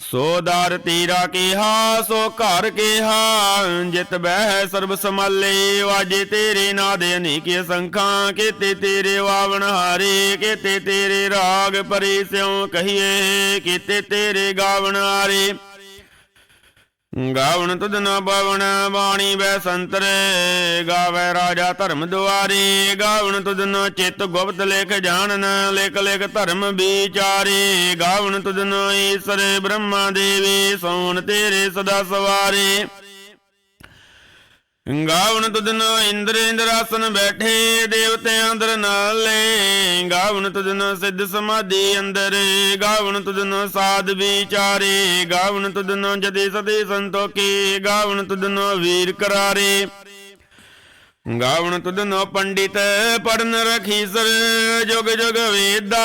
ਸੋ ਦਰ ਤੀਰਾ ਕਿਹਾ, ਸੋ ਘਰ ਕਿਹਾ, ਜਿਤ ਬਹਿ ਸਰਬ ਸਮਾਲੇ ਵਾਜੇ ਤੇਰੇ ਨਾਦ ਅਨੇਕ ਸੰਖਾਂ, ਕੀਤੇ ਤੇਰੇ ਵਾਵਣ ਹਾਰੇ, ਕੀਤੇ ਤੇਰੇ ਰਾਗ ਪਰੇ ਸਿਉ ਕਹੀਏ, ਕੀਤੇ ਤੇਰੇ ਗਾਵਣ ਹਾਰੇ। ਗਾਵਣ ਤੁਧ ਨ ਬਵਣ, ਬਾਣੀ ਬੈ ਸੰਤਰੇ। ਗਾਵੇ ਰਾਜਾ ਧਰਮ ਦੁਆਰੀ, ਗਾਵਣ ਤੁਧ ਨ ਚਿਤ ਗੁਪਤ ਲੇਖ ਜਾਣਨ, ਲੇਖ ਲੇਖ ਧਰਮ ਵਿਚਾਰੇ। ਗਾਵਣ ਤੁਧ ਨ ਈਸਰ ਬ੍ਰਹਮਾ ਦੇਵੀ, ਸੋਣ ਤੇਰੇ ਸਦਾ ਸਵਾਰੇ। ਗਾਵਨ ਤੁਧ ਨ ਇੰਦਰ ਇੰਦਰਾਸਨ ਬੈਠੇ ਦੇਵਤਿਆਂ ਅੰਦਰ ਨਾਲੇ ਗਾਵਣ ਤੁਧ ਨ ਸਿੱਧ ਸਮਾਧੀ ਅੰਦਰ, ਗਾਵਣ ਤੁਦਨ ਸਾਧ ਵਿਚਾਰੇ। ਗਾਵਣ ਤੁਧ ਨ ਜਦੇ ਸਦੇ ਸੰਤੋਖੀ ਗਾਵਨ ਤੁਧ ਵੀਰ ਕਰਾਰੇ। ਗਾਵਣ ਤੁਧ ਨ ਪੰਡਿਤ ਪੜਨ ਰਖੀਸਰ ਜੁਗ ਜੁਗ ਵੇਦਾ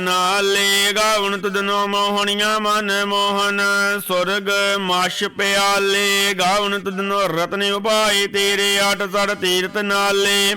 ਨਾਲੇ। ਗਾਵਣ ਤੁਧ ਨ ਮੋਹਣੀਆਂ ਮਨ ਮੋਹਨ, ਸੁਰਗ ਮਾਸ਼ ਪਿਆਲੇ। ਗਾਵਣ ਤੁਧ ਨ ਰਤਨ ਉਪਾਏ ਤੇਰੇ ਆਠ ਸੜ ਤੀਰਤ ਨਾਲੇ।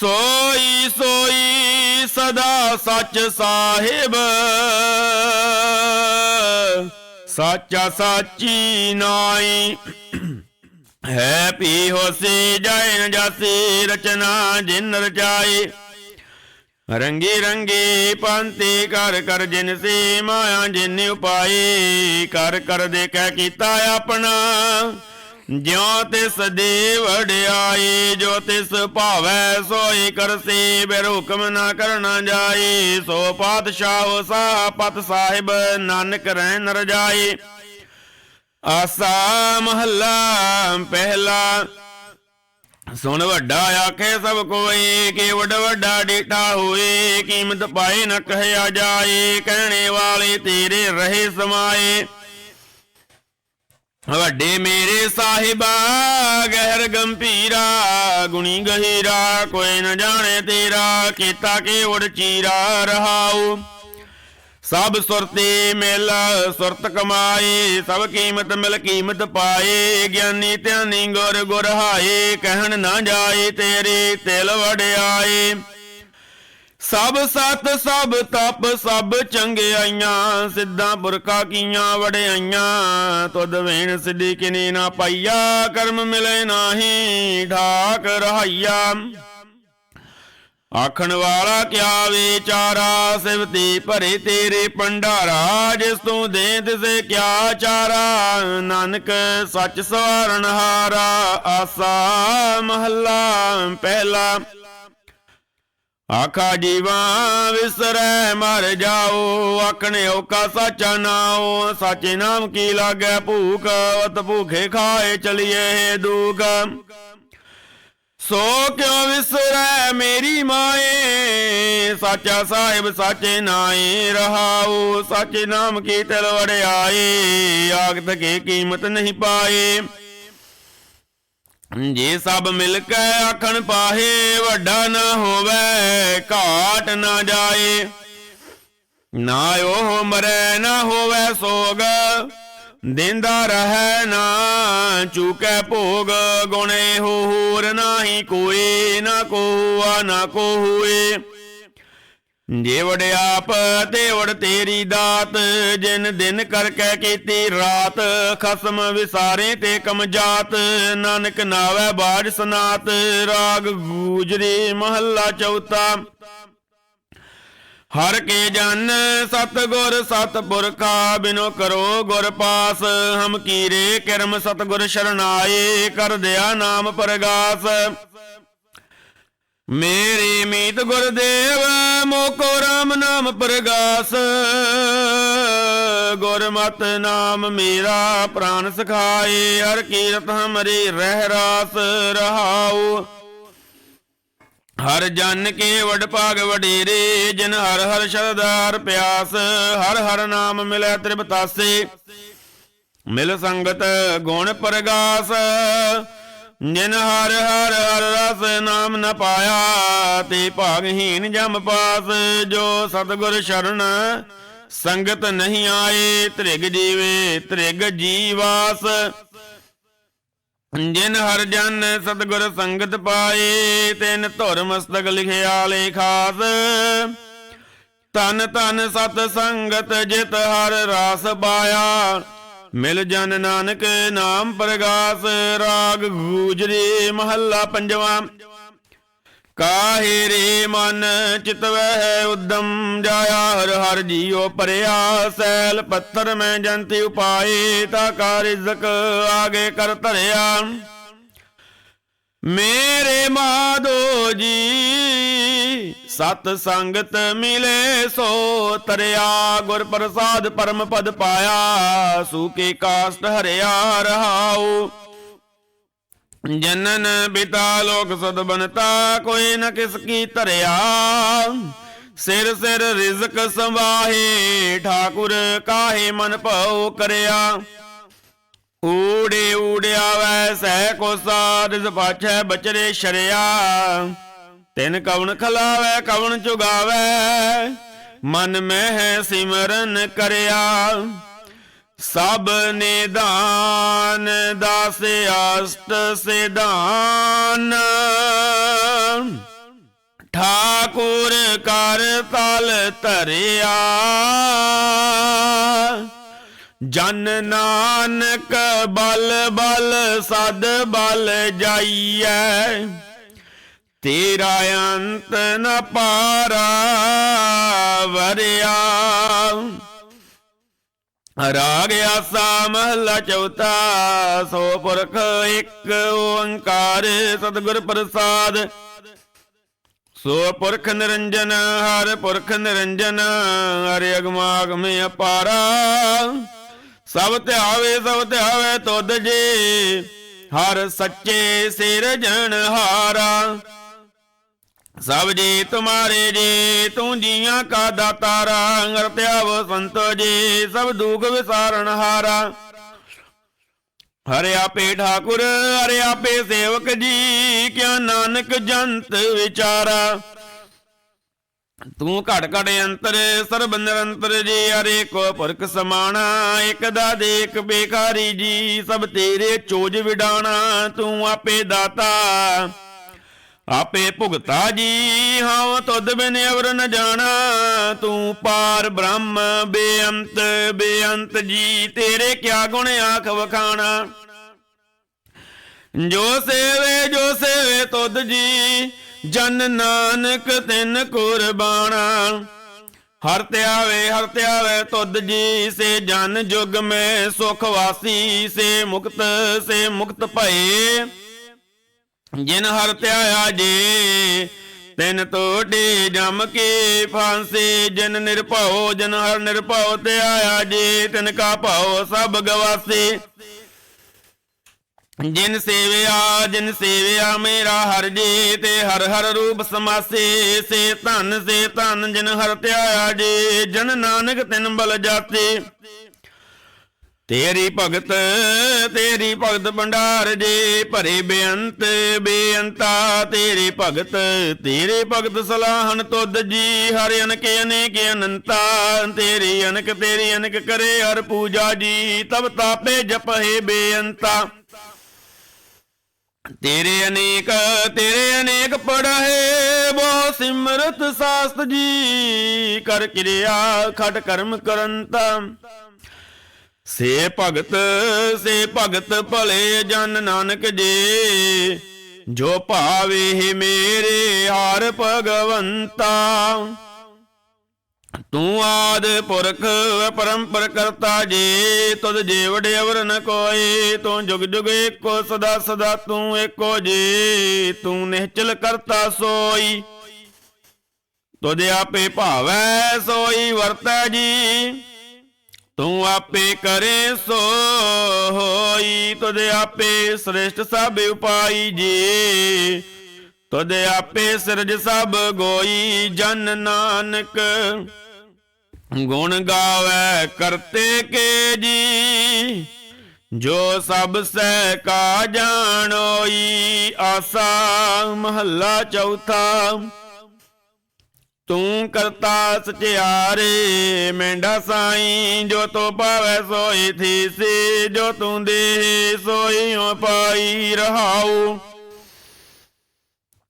ਸੋਈ ਸੋਈ ਸਦਾ ਸੱਚ ਸਾਹਿਬ। ਸਾਚਾ ਸਾਚੀ ਨਾਈ ਹੈ ਪੀ ਹੋਸੀ ਜਾਇ ਨ ਰਚਨਾ ਜਿਨ ਰਚਾਈ। ਰੰਗੀ ਰੰਗੀ ਪੰਤੀ ਕਰ ਕਰ ਜਿਨ ਸੇ ਮਾਇਆ ਜਿਨ ਉਪਾਈ। ਕਰ ਕਰ ਦੇ ਕਹਿ ਕੀਤਾ ਆਪਣਾ। ਜਿਉ ਤਿਸ ਦੇ ਵਡਿਆਈ ਜੋ ਤਿਸ ਭਾਵੈ ਸੋਈ ਕਰਸੀ ਬਿਰ ਹੁਕਮ ਨਾ ਕਰਨਾ ਜਾਈ। ਸੋ ਪਾਤਸ਼ਾਹ ਸਾ ਪਤ ਸਾਹਿਬ, ਨਾਨਕ ਰਹਿ ਨ ਰਜਾਈ ਆਸਾ ਮਹੱਲਾ ਪਹਿਲਾ। ਸੁਣ ਵੱਡਾ ਆਖੇ ਸਭ ਕੋਈ, ਕਿ ਵੱਡ ਵੱਡਾ ਡੇਟਾ ਹੋਏ ਕੀਮਤ ਪਾਏ ਨਾ ਕਹਿਆ ਜਾਏ ਕਹਿਣੇ ਵਾਲੇ ਤੇਰੇ ਰਹੇ ਸਮਾਏ ਵੱਡੇ ਮੇਰੇ ਸਾਹਿਬਾ, ਗਹਿਰ ਗੰਭੀਰਾ, ਗੁਣੀ ਗਹੀਰਾ, ਕੋਈ ਨ ਜਾਣੇ ਤੇਰਾ, ਕੀਤਾ ਕਿ ਉੜ ਚੀਰਾ ਰਹਾਉ। ਸਭ ਸੁਰਤੀ ਮਿਲ, ਸੁਰਤ ਕਮਾਏ, ਸਭ ਕੀਮਤ ਮਿਲ ਕੀਮਤ ਪਾਏ, ਗਿਆਨੀ ਧਿਆਨੀ ਗੁਰ ਗੁਰ ਹਾਏ, ਕਹਿਣ ਨਾ ਜਾਏ ਤੇਰੇ ਤਿਲ ਵੜਿਆਏ ਸਭ ਸਤ, ਸਭ ਤਪ, ਸਭ ਚੰਗਿਆਈਆਂ, ਸਿੱਧਾਂ ਪੁਰਖਾ ਕੀਆਂ ਵੜਿਆਈਆਂ ਤੁਧ ਵੇਣ ਸਿੱਧੀ ਕਿਨੇ ਨਾ ਪਾਈਆ, ਕਰਮ ਮਿਲੇ ਨਾਹੀ, ਢਾਕ ਰਹਾਈਆ। ਆਖਣ ਵਾਲਾ ਕਿਆ ਵਿਚਾਰਾ ਸਿਵਤੀ ਭਰੇ ਤੇਰੇ ਪੰਡਾਰਾ ਜਿਸ ਤੂੰ ਦੇ ਤਿਸੇ ਕਿਆ ਚਾਰਾ, ਨਾਨਕ ਸੱਚ ਸਵਾਰਨ ਹਾਰਾ, ਆਸਾ ਮਹੱਲਾ ਪਹਿਲਾ। ਆਖਾ ਜੀਵਾ ਵਿਸਰੈ ਮਰ ਜਾਓ ਆਖਣੇ ਓਕਾ ਸਾਚਾ ਨਾਉ ਸਾਚੇ ਨਾਮ ਕੀ ਲਾਗੈ ਭੂਖ ਉਤ ਭੂਖੇ ਖਾਏ ਚਲੀਏ ਦੂਖ ਸੋ ਕਿਉ ਵਿਸਰੈ ਮੇਰੀ ਮਾਏ ਸਾਚਾ ਸਾਹਿਬ ਸਾਚੇ ਨਾਏ ਰਹਾਉ ਸਾਚੇ ਨਾਮ ਕੀ ਤਿਲ ਵੜਿਆਏ ਆਗਤ ਕੀ ਕੀਮਤ ਨਹੀਂ ਪਾਏ ਜੇ ਸਭ ਮਿਲ ਕੇ ਆਖਣ ਪਾਹੇ ਵੱਡਾ ਨਾ ਹੋਵੇ, ਘਾਟ ਨਾ ਜਾਏ। ਨਾ ਉਹ ਮਰੈ ਨਾ ਹੋਵੇ ਸੋਗ, ਦਿੰਦਾ ਰਹਿ ਨਾ ਚੁਕੈ ਭੋਗ। ਗੁਣੇ ਹੋ ਹੋਰ ਨਾਹੀ ਕੋਈ ਨਾ ਕੋ ਨਾ ਕੋ ਹੋਏ ਆਪ ਤੇ ਤੇਰੀ ਦਾਤ, ਜਿਨ ਦਿਨ ਕਰਕੇ ਕੀਤੀ ਰਾਤ, ਖਸਮ ਵਿਸਾਰੇ ਤੇ ਕਮ ਨਾਨਕ ਨਾਵੇ ਬਾਜ ਸਨਾਤ, ਰਾਗ ਗੂਜਰੀ ਮਹੱਲਾ ਚੌਥਾ। ਹਰ ਕੇ ਜਨ ਸਤਗੁਰ ਸਤਪੁਰਖਾ ਬਿਨੋ ਕਰੋ ਗੁਰ ਪਾਸ, ਹਮ ਕੀਰੇ ਕਰਮ ਸਤਗੁਰ ਸ਼ਰਨਾਏ, ਕਰ ਦਿਆ ਨਾਮ ਪਰਗਾਸ। ਮੇਰੀ ਮੀਤ ਗੁਰਦੇਵ, ਮੋਕੋ ਰਾਮ ਨਾਮ ਪ੍ਰਗਾਸ। ਗੁਰਮਤਿ ਨਾਮ ਮੇਰਾ ਪ੍ਰਾਨ ਸਖਾਏ, ਹਰ ਕੀਰਤ ਹਮਰੀ ਰਹਿ ਰਾਸ ਰਹਾਉ। ਹਰ ਜਨ ਕੇ ਵਡ ਭਾਗ ਵਡੇਰੇ, ਜਿਨ ਹਰ ਹਰ ਸ਼ਰਦਾਰ ਪਿਆਸ, ਹਰ ਹਰ ਨਾਮ ਮਿਲੈ ਤ੍ਰਿਪਤਾਸੇ। ਮਿਲ ਸੰਗਤ ਗੁਣ ਪ੍ਰਗਾਸ। ਜਿਨ ਹਰ ਹਰ ਹਰ ਰਸ ਨਾਮ ਨ ਪਾਇਆ, ਤੇ ਭਾਗਹੀਨ ਜਮ ਪਾਸ, ਜੋ ਸਤਗੁਰ ਸ਼ਰਨ ਸੰਗਤ ਨਹੀਂ ਆਏ, ਤ੍ਰਿਗ ਜੀਵੇ, ਤ੍ਰਿਗ ਜੀਵਾਸ। ਜਿਨ ਹਰ ਜਨ ਸਤਗੁਰ ਸੰਗਤ ਪਾਏ, ਤਿਨ ਧੁਰ ਮਸਤਕ ਲਿਖਿਆ ਲੇਖਾਸ ਤਨ ਤਨ ਸਤ ਸੰਗਤ ਜਿਤ ਹਰ ਰਾਸ ਪਾਇਆ ਮਿਲ ਜਨ ਨਾਨਕ ਨਾਮ ਪ੍ਰਗਾਸ, ਰਾਗ ਗੂਜਰੀ ਮਹੱਲਾ ਪੰਜਵਾਂ। ਕਾਹੇ ਰੇ ਮਨ ਚਿਤਵਹਿ ਉਦਮ, ਜਾਇਆ ਹਰ ਹਰ ਜੀਉ ਪਰਿਆ ਸੈਲ ਪੱਥਰ ਮੈਂ ਜੰਤੀ ਉਪਾਏ, ਤਾ ਕਾ ਆਗੇ ਕਰ ਧਰਿਆ। ਮੇਰੇ ਮਾਧੋ ਜੀ, ਸਤ ਸੰਗਤ ਮਿਲੇ ਸੋ ਤਰਿਆ, ਗੁਰ ਪ੍ਰਸਾਦ ਪਰਮ ਪਦ ਪਾਇਆ ਸੂਕੇ ਕਾਸਟ ਹਰਿਆ ਰਹਾਉ। ਜਨਨ ਬਿਤਾ ਲੋਕ ਸਦ ਬਨਤਾ ਕੋਈ ਨ ਕਿਸ ਕੀ ਧਰਿਆ। ਸਿਰ ਸਿਰ ਰਿਜ਼ਕ ਸੰਵਾਹੇ, ਠਾਕੁਰ ਕਾਹੇ ਮਨ ਭਉ ਕਰਿਆ। ਊੜੇ ਊੜਿਆਵੈ, ਸਹਿ ਕੋ ਸਾਰਿਸ ਪਾਛੈ ਬਚਰੇ ਸ਼ਰਿਆ। ਤਿਨ ਕਵਣ ਖਲਾਵੈ, ਕਵਣ ਚੁਗਾਵੈ, ਮਨ ਮਹਿ ਸਿਮਰਨ ਕਰਿਆ। ਸਭ ਨਿਦਾਨ ਦਾਸ ਅਸ਼ਟ ਸਿਧਾਨ। ਠਾਕੁਰ ਕਰ ਤਲ ਧਰਿਆ। ਜਨ ਨਾਨਕ ਬਲ ਬਲ ਸਦ ਬਲ ਜਾਈਐ, ਤੇਰਾ ਅੰਤ ਨ ਪਾਰਾ ਵਰਿਆ। ਰਾਗ ਆਸਾ ਮਹਲਾ ਚੌਥਾ, ਸੋ ਪੁਰਖ ਇੱਕ ਓੰਕਾਰ ਸਤਿਗੁਰ ਪ੍ਰਸਾਦ। ਸੋ ਪੁਰਖ ਨਿਰੰਜਨ, ਹਰ ਪੁਰਖ ਨਿਰੰਜਨ, ਹਰਿ ਅਗਮਾਗਮ ਅਪਾਰਾ। ਸਭ ਧਿਆਵੇ ਸਭ ਧਿਆਵੇ ਤੁਧ ਜੀ। ਹਰ ਸੱਚੇ ਸਿਰਜਣ ਹਾਰਾ। ਸਭ ਜੀ, ਤੁਮਾਰੇ ਜੀ, ਤੂੰ ਜੀਆਂ ਕਾ ਦਾਤਾਰਾ ਅੰਗਰ ਧਿਆਵ ਸੰਤੋ ਜੀ, ਸਭ ਦੁਖ ਵਿਸਾਰਨ ਹਾਰਾ। ਹਰਿ ਆਪੇ ਠਾਕੁਰ, ਹਰਿ ਆਪੇ ਸੇਵਕ ਜੀ, ਕਿਆ ਨਾਨਕ ਜੰਤ ਵਿਚਾਰਾ। ਤੂੰ ਘਟ ਘਟ ਅੰਤਰ, ਸਰਬ ਨਿਰੰਤਰ ਜੀ ਹਰੇ ਕੋ ਪੁਰਖ ਸਮਾਣਾ, ਇਕ ਦਾ ਦੇਖ ਬੇਕਾਰੀ ਜੀ, ਸਭ ਤੇਰੇ ਚੋਜ ਵਿਡਾਣਾ, ਤੂੰ ਆਪੇ ਦਾਤਾ। ਆਪੇ ਭੁਗਤਾ ਜੀ ਹਾਂ ਤੁਧ ਬਿਨ ਅਵਰ ਨ ਜਾਣਾ, ਤੂੰ ਪਾਰ ਬ੍ਰਹਮ, ਬੇਅੰਤ ਬੇਅੰਤ ਜੀ, ਤੇਰੇ ਕਿਆ ਗੁਣ ਆਖ ਵਖਾਣਾ। ਜੋ ਸੇਵੇ ਜੋ ਸੇਵੇ ਤੁਧ ਜੀ ਜਨ ਨਾਨਕ ਤਿਨ ਕੁਰਬਾਨਾ। ਹਰ ਧਿਆਵੇ ਹਰ ਧਿਆਵੇ ਤੁਧ ਜੀ ਸੇ, ਜਨ ਜੁਗ ਮੈਂ ਸੁਖ ਵਾਸੀ ਸੇ, ਮੁਕਤ ਸੇ, ਮੁਕਤ ਭਏ। ਜਿਨ ਹਰ ਧਿਆਇਆ ਜੀ, ਤਿਨ ਤੋੜੇ ਜਮ ਕੇ ਫਾਂਸੇ। ਜਿਨ ਨਿਰਭਉ, ਜਨ ਹਰ ਨਿਰਭਉ ਧਿਆਇਆ ਜੀ, ਤਿਨ ਕਾ ਭਉ ਸਭ ਗਵਾਸੀ। ਜਿਨ ਸੇਵਿਆ ਜਿਨ ਸੇਵਿਆ ਮੇਰਾ ਹਰ ਜੀ ਤੇ ਹਰ ਹਰ ਰੂਪ ਸਮਾਸੇ, ਸੇ ਧਨ ਸੇ ਧਨ ਜਿਨ ਹਰ ਧਿਆਇਆ ਜੀ, ਜਨ ਨਾਨਕ ਤਿਨ ਬਲ ਜਾਤੇ। ਤੇਰੀ ਭਗਤ ਤੇਰੀ ਭਗਤ ਭੰਡਾਰ ਜੇ, ਭਰੇ ਬੇਅੰਤ, ਬੇਅੰਤਾ, ਤੇਰੀ ਭਗਤ, ਤੇਰੇ ਭਗਤ ਸਲਾਹਨ ਤੁਧ ਜੀ, ਹਰ ਅਨਕ, ਅਨੇਕ ਅਨੰਤਾ, ਤੇਰੀ ਅਨਕ ਤੇਰੀ ਅਨਕ ਕਰੇ ਹਰ ਪੂਜਾ ਜੀ, ਤਬ ਤਾਪੇ ਜਪਹਿ ਬੇਅੰਤਾ। ਤੇਰੇ ਅਨੇਕ ਤੇਰੇ ਅਨੇਕ ਪੜਾਏ ਬਹੁ ਸਿਮਰਤ ਸਾਸਤ ਜੀ, ਕਰ ਕਿਰਿਆ, ਖਟ ਕਰਮ ਕਰੰਤਾ। ਸੇ ਭਗਤ ਸੇ ਭਗਤ ਭਲੇ ਜਨ ਨਾਨਕ ਜੀ, ਜੋ ਭਾਵੇ ਮੇਰੇ ਹਾਰ ਭਗਵੰਤਾ। ਤੂੰ ਆਦ ਪੁਰਖ, ਪਰੰਪਰ ਕਰਤਾ ਜੀ, ਤੁਧ ਜੇ ਵਡੇ ਅਵਰ ਨ ਕੋਏ ਤੂੰ ਜੁਗ ਜੁਗ ਏਕੋ ਸਦਾ ਸਦਾ ਤੂੰ ਏਕੋ ਜੀ, ਤੂੰ ਨਿਹਚਲ ਕਰਤਾ ਸੋਈ। ਤੁਧ ਆਪੇ ਭਾਵੈ ਸੋਈ ਵਰਤੈ ਜੀ, ਤੂੰ ਆਪੇ ਕਰੇ ਸੋ ਹੋਈ, ਤੁਧ ਆਪੇ ਸ੍ਰੇਸ਼ਟ ਸਭ ਉਪਾਈ ਜੀ। ਤੁਧ ਆਪੇ ਸਿਰਜ ਸਭ ਗੋਈ, ਜਨ ਨਾਨਕ। ਗੁਣ ਗਾਵੇ ਕਰਤੇ ਕੇ ਜੀ, ਜੋ ਸਭ ਸਹਿ ਕਾ ਜਾਣੋਈ ਆਸਾ ਮਹੱਲਾ ਚੌਥਾ। ਤੂੰ ਕਰਤਾ ਸਚਿਆਰੇ ਮੈਂਡਾ ਸਾਈ, ਜੋ ਤੋ ਪਾਵੈ ਸੋਈ ਥੀਸੀ, ਜੋ ਤੂੰ ਦੇ ਸੋਈ ਪਾਈ ਰਹਾਉ।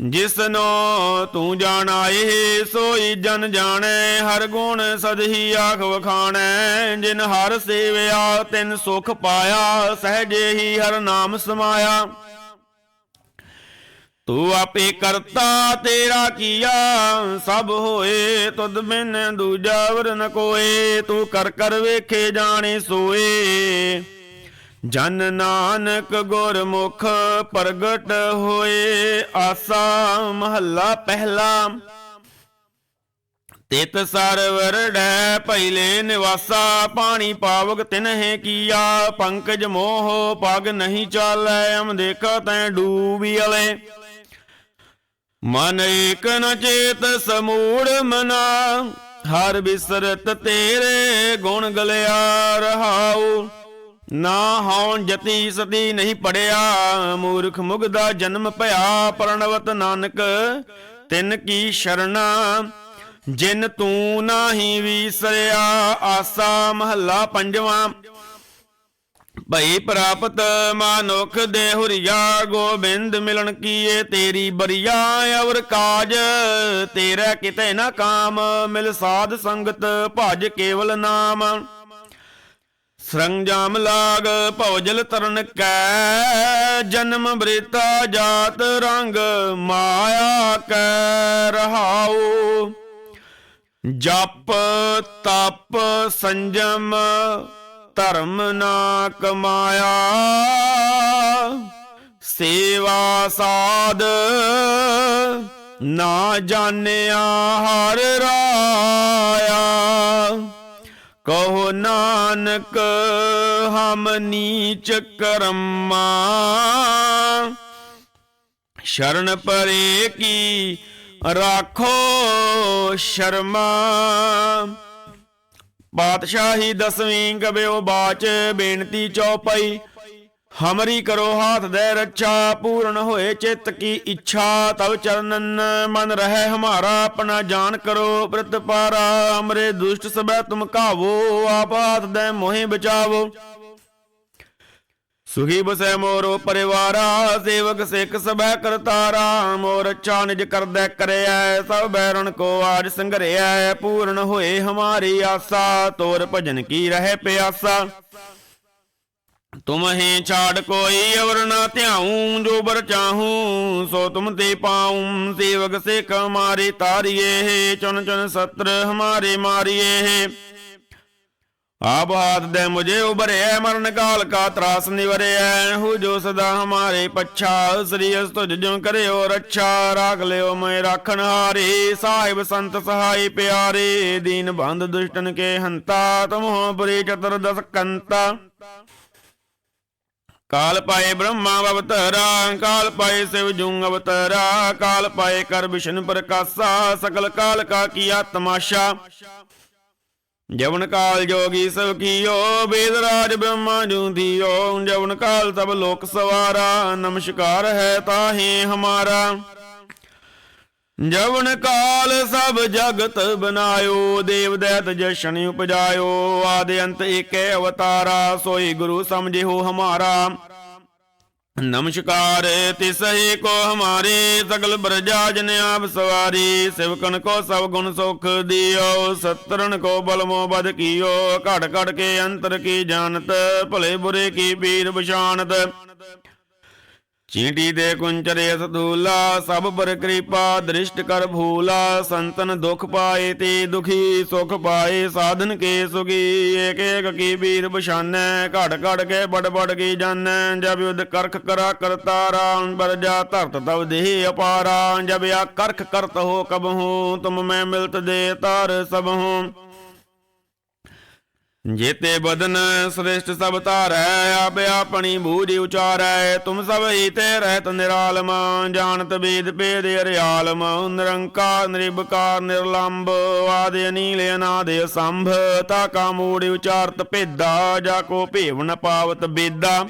ਜਿਸਨੋ ਤੂੰ ਜਾਣਾਏ ਸੋਈ ਜਨ ਜਾਣੈ, ਹਰ ਗੁਣ ਸਦਹੀ ਆਖ ਵਖਾਣੈ। ਜਿਨ ਹਰ ਸੇਵਿਆ, ਤਿਨ ਸੁਖ ਪਾਇਆ, ਸਹਜੇ ਹੀ ਹਰ ਨਾਮ ਸਮਾਇਆ। ਤੂੰ ਆਪੇ ਕਰਤਾ, ਤੇਰਾ ਕੀਆ, ਸਭ ਹੋਏ, ਤੁਧ ਬਿਨ ਦੂਜਾ ਵਰ ਕੋਏ। ਤੂੰ ਕਰ ਕਰ ਵੇਖੇ, ਜਾਣੇ ਸੋਏ। ਜਨ ਨਾਨਕ ਗੁਰਮੁਖ ਪ੍ਰਗਟ ਹੋਏ ਆਸਾ ਮਹੱਲਾ ਪਹਿਲਾ। ਤਿਤ ਸਰਵਰ ਡੈ ਪਹਿਲੇ ਨਿਵਾਸਾ, ਪਾਣੀ ਪਾਵਕ ਤਿਨਹਿ ਕੀਆ, ਪੰਕਜ ਮੋਹ ਪਗ ਨਹੀਂ ਚਾਲੈ, ਅਮ ਦੇਖਾ ਤੈ ਡੂਬੀ ਅਲੇ ਮਨ ਏਕ ਨ ਚੇਤ ਸਮੂੜ ਮਨਾ, ਹਰ ਬਿਸਰਤ ਤੇਰੇ ਗੁਣ ਗਲਿਆ ਰਹਾਉ। ਨਾ ਹਉਣ ਜਤੀ ਸਤੀ ਨਹੀਂ ਪੜਿਆ, ਮੂਰਖ ਮੁਗ ਦਾ ਜਨਮ ਭਇਆ ਪ੍ਰਣਵਤ ਨਾਨਕ, ਤਿਨ ਕੀ ਸ਼ਰਣਾ, ਜਿਨ ਤੂੰ ਨਾਹੀ ਵੀਸਰਿਆ, ਆਸਾ ਮਹੱਲਾ ਪੰਜਵਾਂ। ਭਈ ਪ੍ਰਾਪਤ ਮਾਨੁਖ ਦੇ ਹੁਰੀਆ, ਗੋਬਿੰਦ ਮਿਲਣ ਕੀਏ ਤੇਰੀ ਬਰੀਆ, ਅਵਰ ਕਾਜ ਤੇਰਾ ਕਿਤੇ ਨਾ ਕਾਮ, ਮਿਲ ਸਾਧ ਸੰਗਤ ਭਜ ਕੇਵਲ ਨਾਮ। ਸਰੰਜਾਮ ਲਾਗ ਭਉਜਲ ਤਰਨ ਕੈ, ਜਨਮ ਬ੍ਰਿਤਾ ਜਾਤ ਰੰਗ ਮਾਇਆ ਕੈ ਰਹਾਉ। ਜਪ ਤਪ ਸੰਜਮ ਧਰਮ ਨਾ ਕਮਾਇਆ। ਸੇਵਾ ਸਾਧ ਨਾ ਜਾਣਿਆ ਹਰ ਰਾਇਆ। ਕਹੋ ਨਾਨਕ, ਹਮ ਨੀਚ ਕਰਮਾ। ਸ਼ਰਨ ਪਰੇ ਕੀ ਰਾਖੋ ਸ਼ਰਮਾ। ਬਾਦਸ਼ਾਹੀ ਦਸਵੀਂ ਕਬਿਓ ਬਾਚ, ਬੇਨਤੀ ਚੌਪਈ। ਹਮਰੀ ਕਰੋ ਹਾਥ ਦੇ ਰੱਛਾ, ਪੂਰਨ ਹੋਏ ਚਿੱਤ ਕੀ ਇੱਛਾ, ਤਵ ਚਰਨਨ ਮਨ ਰਹਿ ਹਮਾਰਾ, ਆਪਣਾ ਜਾਨ ਕਰੋ ਪ੍ਰਤਪਾਰਾ ਹਮਰੇ ਦੁਸ਼ਟ ਸਬੈ ਤੁਮ ਕਾਵੋ ਆਪ ਦੇ ਮੋਹਿ ਬਚਾਵੋ। ਸੁਖੀ ਬਸੈ ਮੋਰੋ ਪਰਿਵਾਰਾ, ਸੇਵਕ ਸਿੱਖ ਸਬੈ ਕਰਤਾਰਾ, ਮੋਰ ਅੱਛਾ ਨਿਜ ਕਰਦੈ ਕਰਿਐ, ਸਭ ਬੈਰਣ ਕੋ ਆਜ ਸੰਘਰਿਐ, ਪੂਰਨ ਹੋਏ ਹਮਾਰੀ ਆਸਾ, ਤੋਰ ਭਜਨ ਕੀ ਰਹਿ ਪਿਆਸਾ। ਤੁਮਹੇ ਛਾੜ ਕੋਈ ਅਵਰ ਨਾ ਧਿਆਉ, ਜੋ ਬਰ ਚਾਹੂੰ, ਸੋ ਤੁਮ ਤੇ ਪਾਉ। ਸੇਵਕ ਸਿੱਖ ਹਮਾਰੇ ਤਾਰੀਏ ਚੁਨ ਚੁਨ ਸਤਰ ਹਮਾਰੇ ਮਾਰੀਏ। ਆਪ ਦੇ ਮੁਝੇ ਉਬਰਿਐ ਮਰਨ ਕਾਲ ਕਾ ਤਰਾਸ ਨਿਵਰਿਐ ਹੂ ਜੋ ਸਦਾ ਹਮਾਰੇ ਪੱਛਾ, ਸ੍ਰੀ ਅਸ ਤੁਜ ਜੋ ਕਰਿਓ ਰੱਛਾ। ਰਾਖ ਲਿਓ ਮੈਂ ਰਾਖਣ ਹਾਰੇ, ਸਾਹਿਬ ਸੰਤ ਸਹਾਈ ਪਿਆਰੇ। ਦੀਨ ਬੰਦ ਦੁਸ਼ਟਨ ਕੇ ਹੰਤਾ, ਤੁਮਹੁ ਬੁਰੇ ਚਤੁਰ ਦਸ ਕੰਤਾ ਕਾਲ ਪਾਏ ਬ੍ਰਹਮਾ ਅਵਤਰਾ, ਕਾਲ ਪਾਏ ਸਿਵ ਜੁੰਗ ਅਵਤਰਾ, ਕਾਲ ਪਾਏ ਕਰ ਵਿਸ਼ਨ ਪ੍ਰਕਾਸ਼ਾ ਸਕਲ ਕਾਲ ਕਾ ਕੀਆ ਤਮਾਸ਼ਾ ਜਵਨ ਕਾਲ ਜੋਗੀ ਸਭ ਕੀਓ, ਵੇਦ ਰਾਜ ਬ੍ਰਹਮਾ ਜੂੰਦੀਓ ਜਵਨ ਕਾਲ ਸਭ ਲੋਕ ਸਵਾਰਾ, ਨਮਸਕਾਰ ਹੈ ਤਾਹੇ ਹਮਾਰਾ। ਜਵਨ ਕਾਲ ਸਭ ਜਗਤ ਬਨਾਇਓ ਦੇਵ ਦੈਤ ਜਸ਼ਨ ਉਪਜਾਇਓ। ਆਦਿ ਅੰਤ ਏਕੈ ਅਵਤਾਰਾ, ਸੋਈ ਗੁਰੂ ਸਮਝਿਓ ਹਮਾਰਾ। ਨਮਸਕਾਰ, ਤਿਸਹੀ ਕੋ ਹਮਾਰੀ, ਸਗਲ ਬਰਜਾ ਜਨ ਆਪ ਸਵਾਰੀ। ਸਿਵਕਨ ਕੋ ਸਭ ਗੁਣ ਸੁਖ ਦਿਓ ਸਤਰਨ ਕੋ ਬਲ ਮੋ ਬਦ ਕੀਓ। ਘੜ ਘੜ ਕੇ ਅੰਤਰ ਕੀ ਜਾਣਤ, ਭਲੇ ਬੁਰੇ ਕੀ ਪੀਰ ਪਛਾਨਤ ਚੀਂਟੀ ਦੇ ਕੁੰਚਰੇ ਸਦੂਲਾ ਸਭ ਪਰ ਕਿਰਪਾ, ਦ੍ਰਿਸ਼ਟ ਕਰ ਭੂਲਾ, ਸੰਤਨ ਦੁਖ ਪਾਏ ਤੇ ਦੁਖੀ, ਸੁਖ ਪਾਏ, ਸਾਧਨ ਕੇ ਸੁਗੀ ਏਕ ਏਕ ਕੀ ਬੀਰ ਬਸ਼ਾਨੈ ਘੜ ਘੜ ਕੇ ਬੜ ਬੜ ਕੀ ਜਾਣੈ, ਜਬ ਯੁਧ ਕਰਖ ਕਰਾ ਕਰਤਾਰਾ ਬਰ ਜਾ ਧਰਤ ਤਵ ਦੇਹ ਅਪਾਰਾ, ਜਬ ਆ ਕਰਖ ਕਰਤ ਹੋ ਕਬ ਹੂੰ, ਤੁਮ ਮੈਂ ਮਿਲਤ ਦੇ ਤਾਰ ਸਭ ਹੂੰ। ਜੇਤੇ ਬਦਨ ਸ੍ਰਿਸ਼ਟ ਸਭ ਧਾਰੈ, ਆਪ ਆਪਣੀ ਬੂਝ ਉਚਾਰੈ। ਤੁਮ ਸਭ ਹੀ ਤੇ ਰਹਿਤ ਨਿਰਾਲਮ ਜਾਣਤ ਵੇਦ ਭੇਦ ਅਰਿਆਲਮ। ਨਿਰੰਕਾਰ ਨਿਰਭਕਾਰ ਨਿਰਲੰਭ ਆਦਿ ਅਨੀਲ ਅਨਾਦ ਸੰਭ ਤਾ ਕਾ ਮੂੜ ਉਚਾਰਤ ਭੇਦਾ, ਜਾ ਕੋ ਭੇਵ ਨ ਪਾਵਤ ਬੇਦਾ।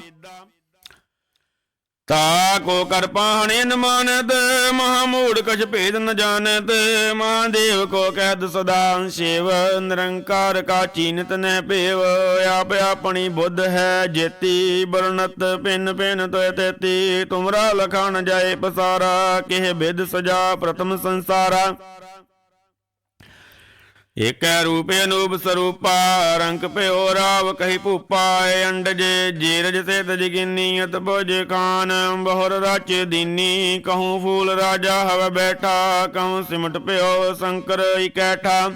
ਤਾ ਕੋ ਕਰ ਪਾਹਣੇ ਮਾਨਤ, ਮਹਾ ਮੂੜ ਕਛ ਭੇਦ ਨ ਜਾਣਤ, ਮਹਾਦੇਵ ਕੋ ਕਹਿਤ ਸਦਾ ਸ਼ਿਵ, ਨਿਰੰਕਾਰ ਕਾ ਚੀਨਤ ਨਹਿ ਭੇਵ, ਆਪ ਆਪਣੀ ਬੁੱਧ ਹੈ ਜੇਤੀ ਬਰਨਤ ਪਿੰਨ ਪਿੰਨ ਤੋਇ ਤੇਤੀ, ਤੁਮਰਾ ਲਖਾਣ ਜਾਏ ਪਸਾਰਾ, ਕਿਹ ਬਿਦ ਸਜਾ ਪ੍ਰਥਮ ਸੰਸਾਰਾ। ਏਕੈ ਰੂਪ ਅਨੂਪ ਸਰੂਪਾ, ਰੰਗ ਭਇਓ ਰਾਵ ਕਹੀ ਭੂਪਾ, ਏ ਅੰਡਜ ਜੀਰਜ ਸੇ ਤਜਗਿਨੀ ਅਤ ਬੁਜ ਕਾਨ ਬਹੁਰ ਰਚ ਦੀਨੀ, ਕਹੂੰ ਫੂਲ ਰਾਜਾ ਹਵ ਬੈਠਾ, ਕਹੂੰ ਸਿਮਟ ਭਇਓ ਸ਼ੰਕਰ ਇਕੈਠਾ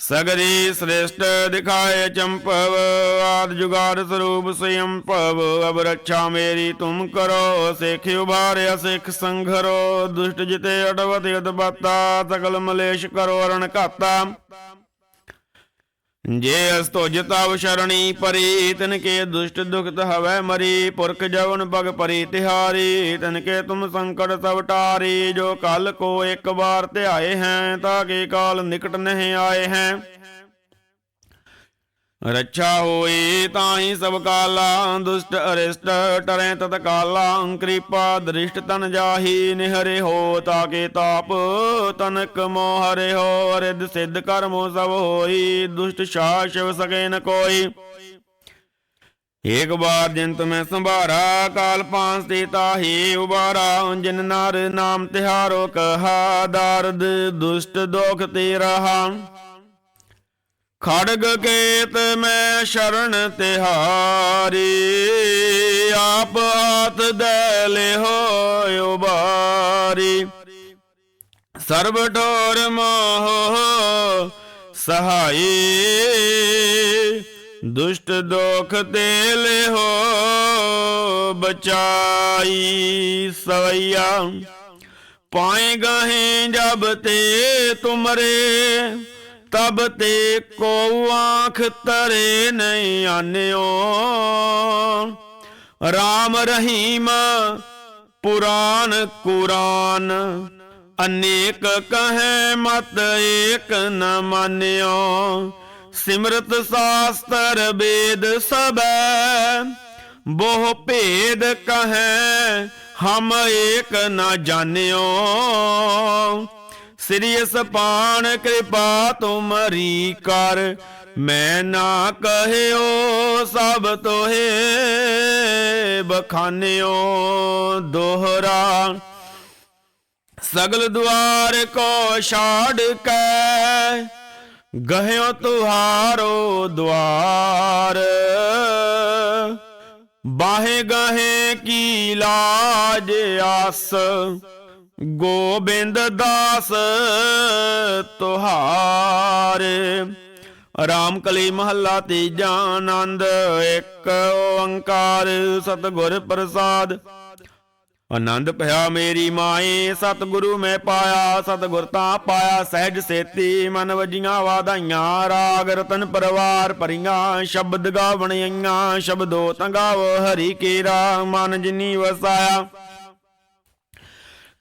ਸਗਰੀ ਸ੍ਰੇਸ਼ਟ ਦਿਖਾਏ ਚੰਪਵ, ਆਦ ਜੁਗਾਦ ਸਰੂਪ ਸਯੰ ਭਵ, ਅਬ ਰੱਛਾ ਮੇਰੀ ਤੁਮ ਕਰੋ, ਸਿੱਖ ਉਭਾਰਿਆ ਸਿੱਖ ਸੰਘਰੋ, ਦੁਸ਼ਟ ਜਿਤੇ ਅਡਵਤ ਅਦਬਤਾ ਸਗਲ ਮਲੇਸ਼ ਕਰੋ, ਅਰਣ ਘਾਤਾ। ਜੇ ਅਸ ਤੁਜ ਤਵ ਸ਼ਰਣੀ ਪਰੀ ਤਿਨ ਕੇ ਦੁਸ਼ਟ ਦੁਖਤ ਹਵੈ ਮਰੀ, ਪੁਰਖ ਜਵਨ ਪਗ ਪਰੀ ਤਿਹਾਰੀ, ਤਿਨ ਕੇ ਤੁਮ ਸੰਕਟ ਸਭ ਟਾਰੀ, ਜੋ ਕਲ ਕੋ ਇੱਕ ਵਾਰ ਧਿਆਏ ਹੈ, ਤਾਂ ਕੇ ਕਾਲ ਨਿਕਟ ਨਹੀਂ ਆਏ ਹੈ। ਰੱਛਾ ਹੋਈ ਤਾਹੀ ਸਭ ਕਾਲਾ, ਦੁਸ਼ਟ ਅਰਿਸ਼ਟ ਟਰੈ ਤਤ ਕਾਲਾ, ਕਿਰਪਾ ਦ੍ਰਿਸ਼ਟ ਤਨ ਜਾਹੀ, ਨਿਹਰੇ ਹੋ ਤਾਕੇ ਤਾਪ, ਤਨਕ ਮੋਹ ਹਰੇ ਹੋ ਰਿਦ ਸਿੱਧ ਕਰਮੋ ਸਭ ਹੋਈ, ਦੁਸ਼ਟ ਸ਼ਾ ਸ਼ਿਵ ਸਕੇ ਨ ਕੋਈ। ਏਕ ਬਾਰ ਜਿਨ ਤੁਮੈ ਸੰਭਾਰਾ, ਕਾਲ ਪਾਂਸ ਤੇ ਤਾਹੀ ਉਬਾਰਾ, ਜਿਨ ਨਰ ਨਾਮ ਤਿਹਾਰੋ ਕਹਾ, ਦਰਦ ਦੁਸ਼ਟ ਦੁਖ ਤੇ ਰਹਾ ਖੜਗ ਕੇਤ ਮੈਂ ਸ਼ਰਨ ਤਿਹਾਰੀ, ਆਪ ਹੱਥ ਦੇ ਲਿਓ ਉਬਾਰੀ ਸਰਬ ਠੋਰ ਮੋਹ ਸਹਾਈ, ਦੁਸ਼ਟ ਦੋਖ ਤੇ ਲਿਓ ਬਚਾਈ ਸਵਈਆ। ਪਾਏ ਗਹੇ ਜਬ ਤੇ ਤੁਮਰੇ ਤਬ ਤੇ ਕੋ ਆਂਖ ਤਰੇ ਨਹੀਂ ਆਨਿਓ। RAM ਰਹੀਮ ਪੁਰਾਨ ਕੁਰਾਨ, ਅਨੇਕ ਕਹੈ ਮਤ ਏਕ ਨ ਮਾਨਿਓ। ਸਿਮਰਤ ਸਾਸਤਰ ਵੇਦ ਸਬੈ ਬਹੁ ਭੇਦ ਕਹੈ ਹਮ ਏਕ ਨ ਜਾਣਿਓ। ਸ੍ਰੀ ਸਪਾਨ ਕਿਰਪਾ ਤੁਮਰੀ ਕਰ, ਮੈਂ ਨਾ ਕਹਿਓ ਸਭ ਤੋਹੇ, ਬਖਾਨਿਓ ਦੋਹਰਾ। ਸਗਲ ਦੁਆਰ ਕੋ ਛਾੜ ਕੇ, ਗਹਿਓ ਤੁਹਾਰੋ ਦੁਆਰ। ਬਾਹੇ ਗਹੇ ਕੀ ਲਾਜ ਆਸ ਗੋਬਿੰਦ ਦਾਸ ਤੁਹਾਰ। ਰਾਮ ਕਲੀ ਮਹੱਲਾ ਤੀਜਾ ਆਨੰਦ, ਇੱਕ ਓੰਕਾਰ ਸਤਿਗੁਰ ਪ੍ਰਸਾਦ। ਆਨੰਦ ਭਇਆ ਮੇਰੀ ਮਾਏ ਸਤਿਗੁਰੂ ਮੈਂ ਪਾਇਆ, ਸਤਿਗੁਰ ਤਾਂ ਪਾਇਆ, ਸਹਿਜ ਸੇਤੀ ਮਨ ਵਜੀਆਂ ਵਾਧਾਈਆਂ, ਰਾਗ ਰਤਨ ਪਰਵਾਰ ਭਰੀਆਂ, ਸ਼ਬਦ ਗਾਵਣੀਆਂ ਸ਼ਬਦੋ ਤੰਗਾਵ ਹਰੀ ਕੇਰਾ, ਮਨ ਜਿਨੀ ਵਸਾਇਆ।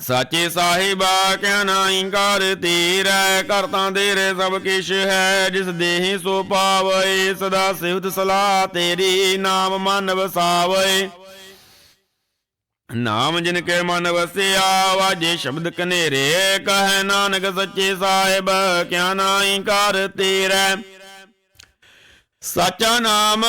ਸਾਚੇ ਸਾਹਿਬਾ ਕਿਆ ਨਾਹੀ ਕਰ ਤੇਰਾ ਕਰਤਾ ਤੇਰੇ ਸਭ ਕਿਛ ਹੈ, ਜਿਸ ਦੇਹੀ ਸੋ ਪਾਵੇ, ਸਦਾ ਸਿਵਤ ਸਲਾਹ ਤੇਰੀ, ਨਾਮ ਮਨ ਵਸਾਵੇ। ਨਾਮ ਜਿਨ ਕੇ ਮਨ ਵਸਿਆ, ਵਾਜੇ ਸ਼ਬਦ ਕਨੇਰੇ, ਕਹੈ ਨਾਨਕ ਸੱਚੇ ਸਾਹਿਬ, ਕਿਆ ਨਾਹੀ ਕਰ ਤੇਰਾ ਸਾਚਾ ਨਾਮ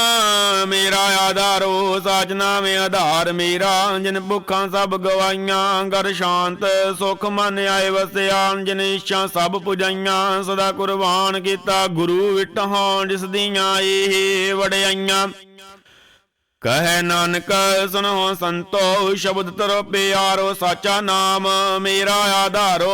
ਮੇਰਾ ਆਧਾਰੋ, ਸਾਚ ਨਾਮੇ ਆਧਾਰ ਮੇਰਾ। ਜਿਨ ਭੁੱਖਾਂ ਸਭ ਗਵਾਈਆਂ ਗਰ ਸ਼ਾਂਤ, ਸੁਖ ਮਨ ਆਏ ਵਸਿਆ ਜਿਨ ਇੱਛਾ ਸਭ ਪੁਜਾਈਆਂ, ਸਦਾ ਕੁਰਬਾਨ ਕੀਤਾ ਗੁਰੂ ਵਿਟਹਾਂ ਜਿਸ ਦੀਆਂ ਇਹ ਵਡਿਆਈਆਂ। ਕਹੈ ਨਾਨਕ ਸੁਨੋ ਸੰਤੋ, ਸ਼ਬਦ ਤਰੋ ਪਿਆਰੋ, ਸਾਚਾ ਨਾਮ ਮੇਰਾ ਆਧਾਰੋ।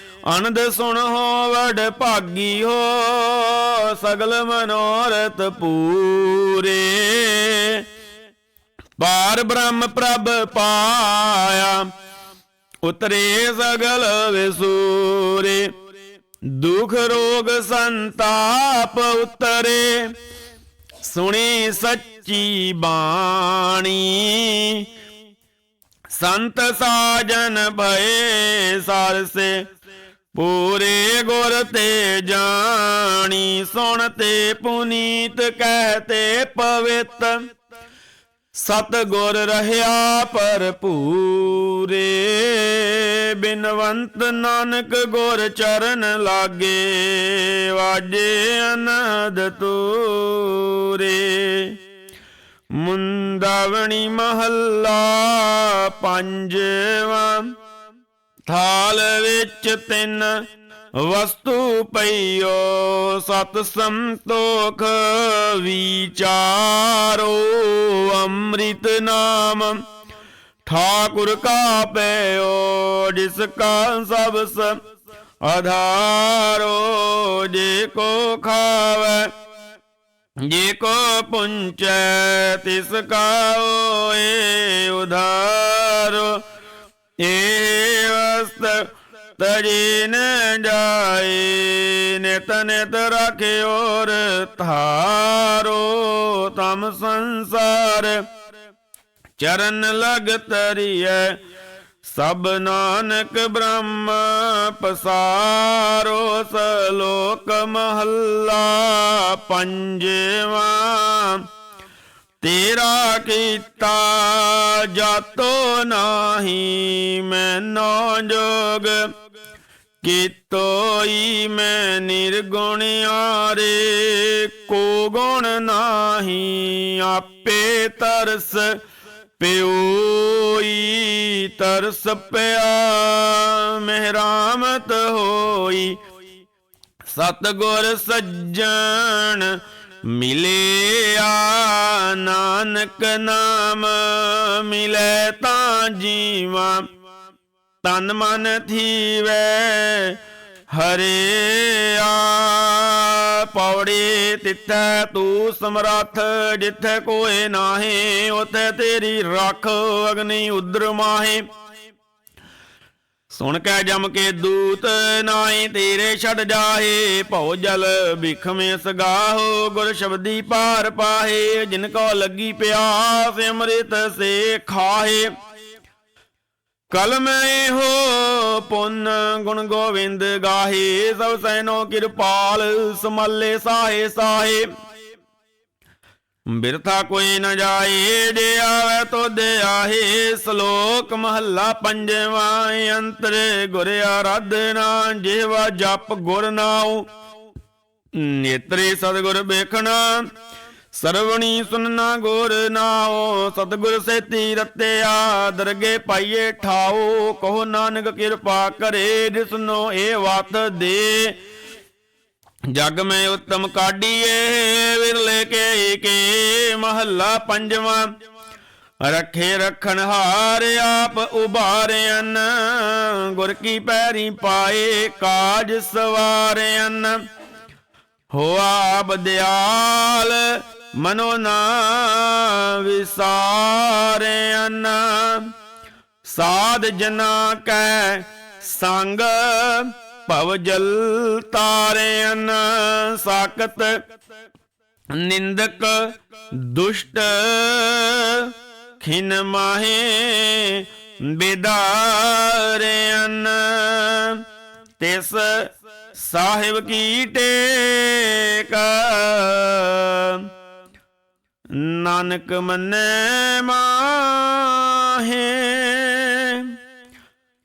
ਅਨੰਦ ਸੁਣ ਹੋ ਵਡ ਭਾਗੀ ਹੋ, ਸਗਲ ਮਨੋਰਥ ਪੂਰੇ। ਪਾਰ ਬ੍ਰਹਮ ਪ੍ਰਭ ਪਾਇਆ, ਉਤਰੇ ਸਗਲ ਵਿਸੂਰੇ। ਦੁਖ ਰੋਗ ਸੰਤਾਪ ਉਤਰੇ, ਸੁਣੀ ਸੱਚੀ ਬਾਣੀ। ਸੰਤ ਸਾਜਨ ਭਏ, ਸਰਸੇ ਪੂਰੇ ਗੁਰ ਤੇ ਜਾਣੀ, ਸੁਣ ਤੇ ਪੁਨੀਤ ਕਹਤੇ ਪਵਿੱਤ। ਸਤ ਗੁਰ ਰਹਿਆ ਭਰਪੂਰੇ, ਬਿਨਵੰਤ ਨਾਨਕ ਗੁਰ ਚਰਨ ਲਾਗੇ, ਵਾਜੇ ਅਨੰਦ ਤੂਰੇ। ਮੁੰਦਾਵਣੀ ਮਹੱਲਾ ਪੰਜਵਾਂ ਥਾਲ ਵਿੱਚ ਤਿੰਨ ਵਸਤੂ ਪਈਓ, ਸਤ ਸੰਤੋਖ ਵਿਚਾਰੋ, ਅੰਮ੍ਰਿਤ ਨਾਮ ਠਾਕੁਰ ਕਾ ਪਇਓ ਜਿਸ ਕਾ ਸਭ ਸ ਆਧਾਰੋ, ਜੇ ਕੋ ਖਾਵੇ, ਜੇ ਕੋ ਪੁੰਚੈ, ਤਿਸ ਕਾ ਹੋਏ ਉਧਾਰੋ। ਏ ਵਸਤ ਤਜੀ ਨ ਜਾਏ ਨਿਤ ਨਿਤ ਰਖਿਓਰ ਧਾਰੋ ਤਮ ਸੰਸਾਰ। ਚਰਨ ਲਗ ਤਰੀਐ, ਸਭ ਨਾਨਕ ਬ੍ਰਹਮ ਪਸਾਰੋ, ਸਲੋਕ ਮਹੱਲਾ ਪੰਜਵਾਂ। ਤੇਰਾ ਕੀਤਾ ਜਾਤੋ ਨਾਹੀ ਮੈਨੋ ਜੋਗ ਕੀਤੋਈ ਮੈਂ ਨਿਰਗੁਣ ਆਰੇ ਕੋ ਗੁਣ ਨਾਹੀ ਆਪੇ ਤਰਸ, ਪਿਓਈ ਤਰਸ ਪਿਆ। ਮਹਿਰਾਮਤ ਹੋਈ ਸਤਗੁਰ ਸੱਜਣ ਮਿਲਿਆ ਨਾਨਕ ਨਾਮ, ਮਿਲੇ ਤਾਂ ਜੀਵਾ। ਤਨ ਮਨ ਥੀਵੈ ਹਰਿਆ ਪੌੜੀ ਤਿੱਥੈ ਤੂੰ ਸਮਰੱਥ, ਜਿੱਥੇ ਕੋਏ ਨਾਹੀ, ਉਥੇ ਤੇਰੀ ਰੱਖ ਅਗਨੀ ਉਦਰ ਮਾਹੇ। ਸੁਣ ਕੇ ਜਮ ਕੇ ਦੂਤ ਨਾਈ ਤੇਰੇ ਛੱਡ ਜਾਹੇ, ਭਉ ਜਲ ਬਿਖਮੇ ਸਗਾਹੋ ਗੁਰ ਸ਼ਬਦੀ ਪਾਰ ਪਾਹੇ, ਜਿਨ ਕੋ ਲੱਗੀ ਪਿਆਸ ਅੰਮ੍ਰਿਤ ਸੇ ਖਾਹੇ। ਕਲਮੇ ਹੋ ਪੁੰਨ ਗੁਣ ਗੋਵਿੰਦ ਗਾਹੇ, ਸਭ ਸੈਨੋ ਕਿਰਪਾਲ ਸਮਾਲੇ ਸਾਹੇ ਸਾਹੇ। ਬਿਰਥਾ ਕੋਈ ਨ ਜਾਏ, ਜੇ ਆਵੇ ਤੋ ਦੇ ਆਹੇ ਸ਼ਲੋਕ ਮਹੱਲਾ ਪੰਜਵਾਂ, ਅੰਤਰ ਗੁਰ ਆਰਾਧਨਾ ਜਿਹਵਾ ਜਪ ਗੁਰ ਨਾਉ। ਨੇਤਰੇ ਸਤਿਗੁਰ ਵੇਖਣਾ, ਸਰਵਣੀ ਸੁਨਣਾ ਗੁਰ ਨਾਉ। ਸਤਿਗੁਰ ਸੇਤੀ ਰਤਿਆ ਦਰਗੇ ਪਾਈਏ ਠਾਓ ਕਹੋ ਨਾਨਕ ਕਿਰਪਾ ਕਰੇ ਜਿਸਨੋ ਇਹ ਵਤ ਦੇ। ਜਗ ਮੈਂ ਉਤਮ ਕਾਢੀਏ ਵਿਰਲੇ ਕੇ ਕੇ ਮਹੱਲਾ ਪੰਜਵਾਂ। ਰੱਖੇ ਰਖਣ ਹਾਰ ਆਪ ਉਭਾਰਿਆਨ ਗੁਰ ਕੀ ਪੈਰੀ ਪਾਏ ਕਾਜ ਸਵਾਰਿਆਨ ਹੋਆ ਬਦਿਆਲ ਮਨੋ ਨਾ ਵਿਸਾਰਿਆਨ ਸਾਧ ਜਨਾ ਕੈ ਸੰਗ ਭਵ ਜਲ ਤਾਰਿਆਨ ਸਾਕਤ ਨਿੰਦਕ ਦੁਸ਼ਟ ਖਿਨ ਮਾਹੇ ਬਿਦਾਰਿਆਨ ਤਿਸ ਸਾਹਿਬ ਕੀ ਟੇਕ ਨਾਨਕ ਮੰਨੈ ਮਾਹੇ